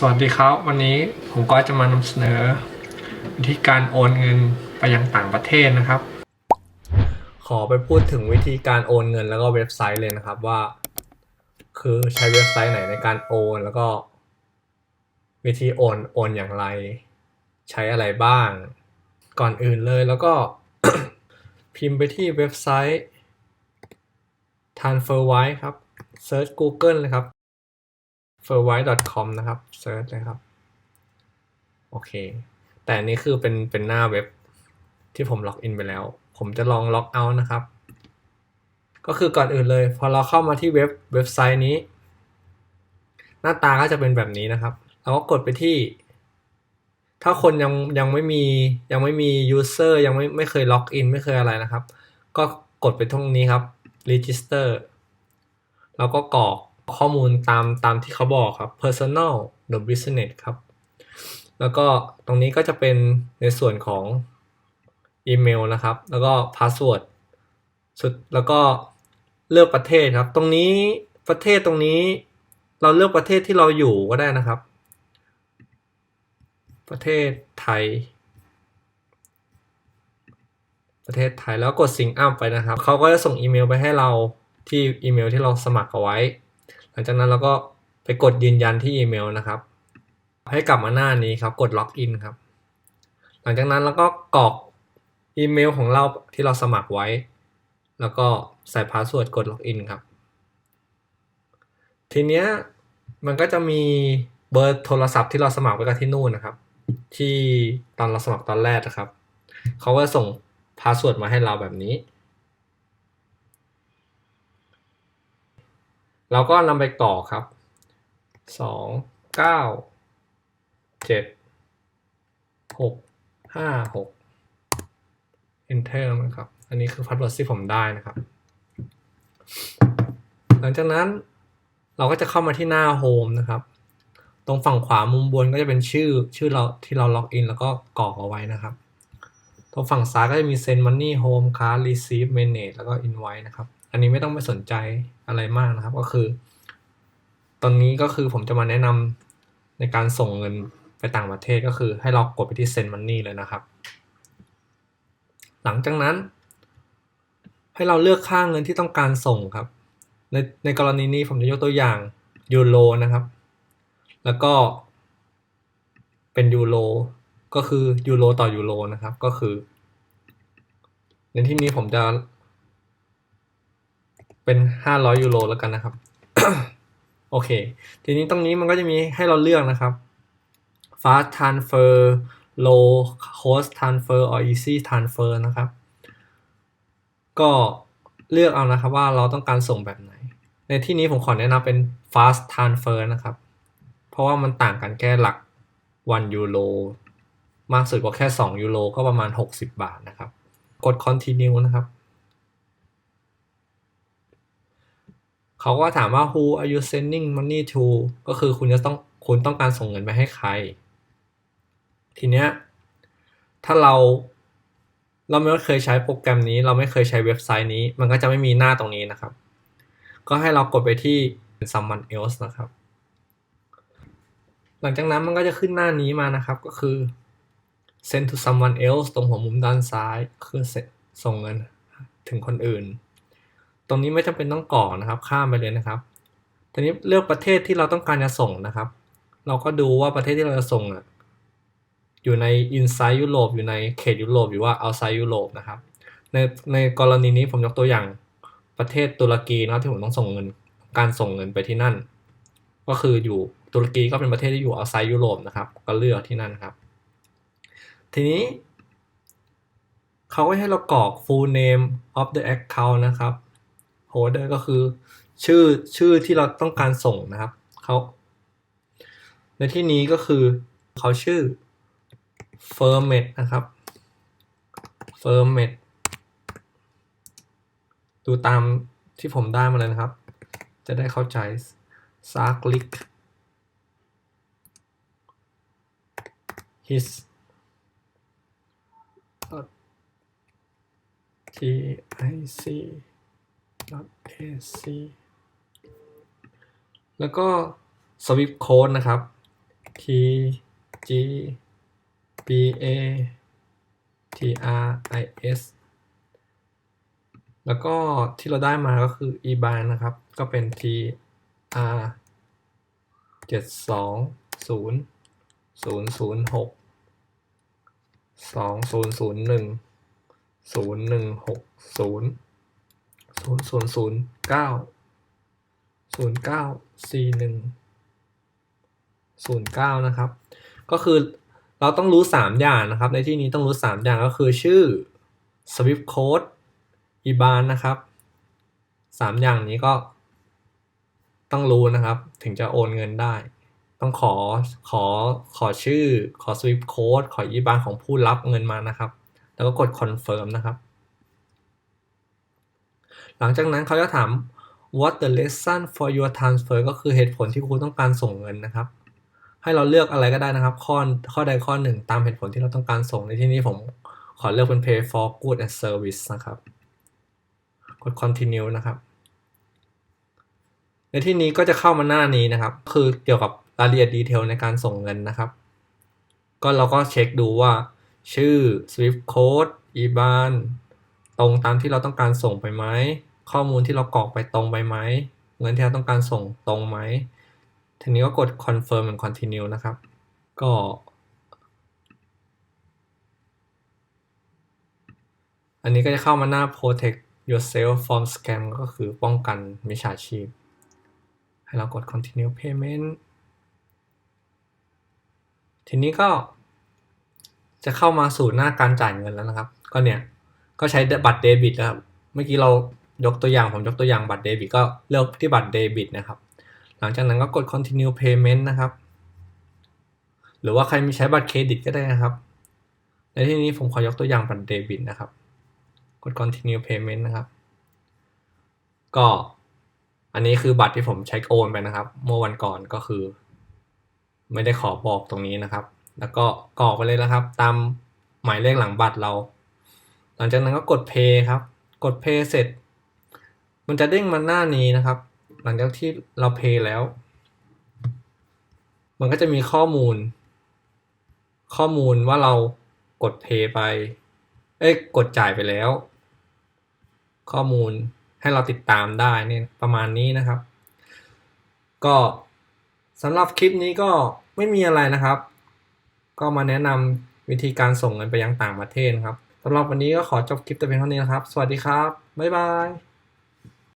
สวัสดีครับ วันนี้ผมก็จะมานำเสนอ วิธีการโอนเงินไปยังต่างประเทศนะครับ ขอไปพูดถึงวิธีการโอนเงินแล้วก็เว็บไซต์เลยนะครับว่า คือใช้เว็บไซต์ไหนในการโอนแล้วก็ วิธีโอนโอนอย่างไร ใช้อะไรบ้าง ก่อนอื่นเลยแล้วก็ พิมพ์ไปที่เว็บไซต์ TransferWise ครับ Search Google เลยครับ f e r w i t e c o m นะครับเซิร์ชเลยครับ โอเค แต่อันนี้คือเป็นเป็นหน้าเว็บที่ผมล็อกอินไปแล้ว ผมจะลองล็อกเอาท์นะครับ ก็คือก่อนอื่นเลย พอเราเข้ามาที่เว็บเว็บไซต์นี้ หน้าตาก็จะเป็นแบบนี้นะครับ เราก็กดไปที่ ถ้าคนยังยังไม่มียังไม่มี user ยังไม่ไม่เคยล็อกอินไม่เคยอะไรนะครับ ก็กดไปตรงนี้ครับ register แล้วก็กรอก ข้อมูลตามตามที่เขาบอกครับ personal หรือ business ครับ แล้วก็ตรงนี้ก็จะเป็นในส่วนของอีเมลนะครับ แล้วก็พาสเวิร์ดสุดแล้วก็เลือกประเทศครับ ตรงนี้ประเทศตรงนี้ เราเลือกประเทศที่เราอยู่ก็ได้นะครับ ประเทศไทย ประเทศไทยแล้วกด sync up ไปนะครับ เขาก็จะส่งอีเมลไปให้เราที่อีเมลที่เราสมัครเอาไว้ หลังจากนั้นเราก็ไปกดยืนยันที่อีเมลนะครับ ให้กลับมาหน้านี้ครับ กดล็อกอินครับ หลังจากนั้นเราก็กรอกอีเมลของเราที่เราสมัครไว้ แล้วก็ใส่พาสเวิร์ดกดล็อกอินครับ ทีเนี้ยมันก็จะมีเบอร์โทรศัพท์ที่เราสมัครไว้กับที่นู่นนะครับ ที่ตอนเราสมัครตอนแรกนะครับ เขาก็ส่งพาสเวิร์ดมาให้เราแบบนี้ เราก็นำไปกรอครับสองเก้าเจ็ดหกห้าหก enter นะครับ อันนี้คือพาสเวิร์ดที่ผมได้นะครับ หลังจากนั้นเราก็จะเข้ามาที่หน้า Home นะครับ ตรงฝั่งขวามุมบนก็จะเป็นชื่อชื่อเราที่เราล็อกอินแล้วก็กรอกเอาไว้นะครับ ตรงฝั่งซ้ายก็จะมี Send Money Home Card Receive Manage แล้วก็ Invite นะครับ อันนี้ไม่ต้องไปสนใจอะไรมากนะครับ ก็คือ ตอนนี้ก็คือผมจะมาแนะนำในการส่งเงินไปต่างประเทศก็คือให้เรากดไปที่ Send Money เลยนะครับ หลังจากนั้น ให้เราเลือกค่าเงินที่ต้องการส่งครับ ในในกรณีนี้ผมจะยกตัวอย่างยูโรนะครับ แล้วก็เป็นยูโรก็คือยูโรต่อยูโรนะครับ ก็คือ ในที่นี้ผมจะ เป็นห้าร้อยยูโรแล้วกันนะครับ โอเค ทีนี้ตรงนี้มันก็จะมีให้เราเลือกนะครับ fast transfer low cost transfer or easy transfer นะครับ ก็เลือกเอานะครับว่าเราต้องการส่งแบบไหน ในที่นี้ผมขอแนะนำเป็น fast transfer นะครับ เพราะว่ามันต่างกันแค่หลัก 1 ยูโรมากสุดก็แค่ 2 ยูโรก็ประมาณ 60 บาทนะครับ กด continue นะครับ เขาก็ถามว่า who are you sending money to ก็คือคุณจะต้องคุณต้องการส่งเงินไปให้ใคร ทีเนี้ยถ้าเราเราไม่เคยใช้โปรแกรมนี้ เราไม่เคยใช้เว็บไซต์นี้ มันก็จะไม่มีหน้าตรงนี้นะครับ ก็ให้เรากดไปที่ someone else นะครับ หลังจากนั้นมันก็จะขึ้นหน้านี้มานะครับก็คือ send to someone else ตรงหัวมุมด้านซ้ายคือส่งเงินถึงคนอื่น ตรงนี้ไม่จำเป็นต้องกรอกนะครับ ข้ามไปเลยนะครับทีนี้เลือกประเทศที่เราต้องการจะส่งนะครับ เราก็ดูว่าประเทศที่เราจะส่งอะอยู่ใน inside ยุโรปอยู่ในเขตยุโรปหรือว่า outside ยุโรปนะครับ ในในกรณีนี้ผมยกตัวอย่างประเทศตุรกีนะครับที่ผมต้องส่งเงินการส่งเงินไปที่นั่น ก็คืออยู่ตุรกีก็เป็นประเทศที่อยู่ outside ยุโรปนะครับ ก็เลือกที่นั่นครับ ทีนี้เขาก็ให้เรากรอก full name of the account นะครับ holder ก็คือ ชื่อชื่อที่เราต้องการส่งนะครับเขาในที่นี้ก็คือเขาชื่อ f i r m e t นะครับ f i r m e t ดูตามที่ผมได้มาเลยนะครับ จะได้เข้าใจ s a k l i k his t i c ac แล้วก็ swift code นะครับ T G B A T R I S แล้วก็ที่เราได้มาก็คือ e b a n นะครับ ก็เป็น T R เจ็ดสองศูนย์ศูนย์ศูนย์หกสอง ศูนย์ศูนย์หนึ่งศูนย์เก้าศูนย์เก้าสี่หนึ่งศูนย์เก้านะครับ ก็คือเราต้องรู้สามอย่างนะครับ ในที่นี้ต้องรู้สามอย่างก็คือชื่อ Swift Code IBAN นะครับสามอย่างนี้ก็ต้องรู้นะครับ ถึงจะโอนเงินได้ ต้องขอขอขอชื่อขอ Swift Code ขอ IBAN ของผู้รับเงินมานะครับ แล้วก็กด Confirm นะครับ หลังจากนั้นเขาจะถาม what the reason for your transfer ก็คือเหตุผลที่คุณต้องการส่งเงินนะครับ ให้เราเลือกอะไรก็ได้นะครับ ข้อข้อใดข้อหนึ่งตามเหตุผลที่เราต้องการส่งในที่นี้ผมขอเลือกเป็น pay for good and service นะครับ กด continue นะครับ ในที่นี้ก็จะเข้ามาหน้านี้นะครับ คือเกี่ยวกับรายละเอียดดีเทลในการส่งเงินนะครับ ก็เราก็เช็คดูว่า ชื่อ Swift Code IBAN ตรงตามที่เราต้องการส่งไปไหม ข้อมูลที่เรากรอกไปตรงไปไหมเงินที่เราต้องการส่งตรงไหม ทีนี้ก็กด confirm and continue นะครับ ก็ อันนี้ก็จะเข้ามาหน้า protect yourself from scam ก็คือป้องกันมิจฉาชีพ ให้เรากด continue payment ทีนี้ก็ จะเข้ามาสู่หน้าการจ่ายเงินแล้วนะครับ ก็เนี่ย ก็ใช้บัตรเดบิตนะครับ เมื่อกี้เรา ยกตัวอย่างผมยกตัวอย่างบัตรเดบิตก็เลือกที่บัตรเดบิตนะครับ หลังจากนั้นก็กด continue payment นะครับ หรือว่าใครมีใช้บัตรเครดิตก็ได้นะครับ ในที่นี้ผมขอยกตัวอย่างบัตรเดบิตนะครับ กด continue payment นะครับ ก็อันนี้คือบัตรที่ผมใช้โอนไปนะครับ เมื่อวันก่อนก็คือ ไม่ได้ขอบอกตรงนี้นะครับ แล้วก็กรอกไปเลยนะครับ ตามหมายเลขหลังบัตรเรา หลังจากนั้นก็กด pay ครับ กด pay เสร็จ มันจะเด้งมาหน้านี้นะครับ หลังจากที่เรา pay แล้ว มันก็จะมีข้อมูล ข้อมูลว่าเรากด pay ไป เอ้ยกดจ่ายไปแล้ว ข้อมูลให้เราติดตามได้เนี่ยประมาณนี้นะครับ ก็สำหรับคลิปนี้ก็ไม่มีอะไรนะครับ ก็มาแนะนำวิธีการส่งเงินไปยังต่างประเทศครับสำหรับวันนี้ก็ขอจบคลิปแต่เพียงเท่านี้นะครับ สวัสดีครับ บ๊ายบาย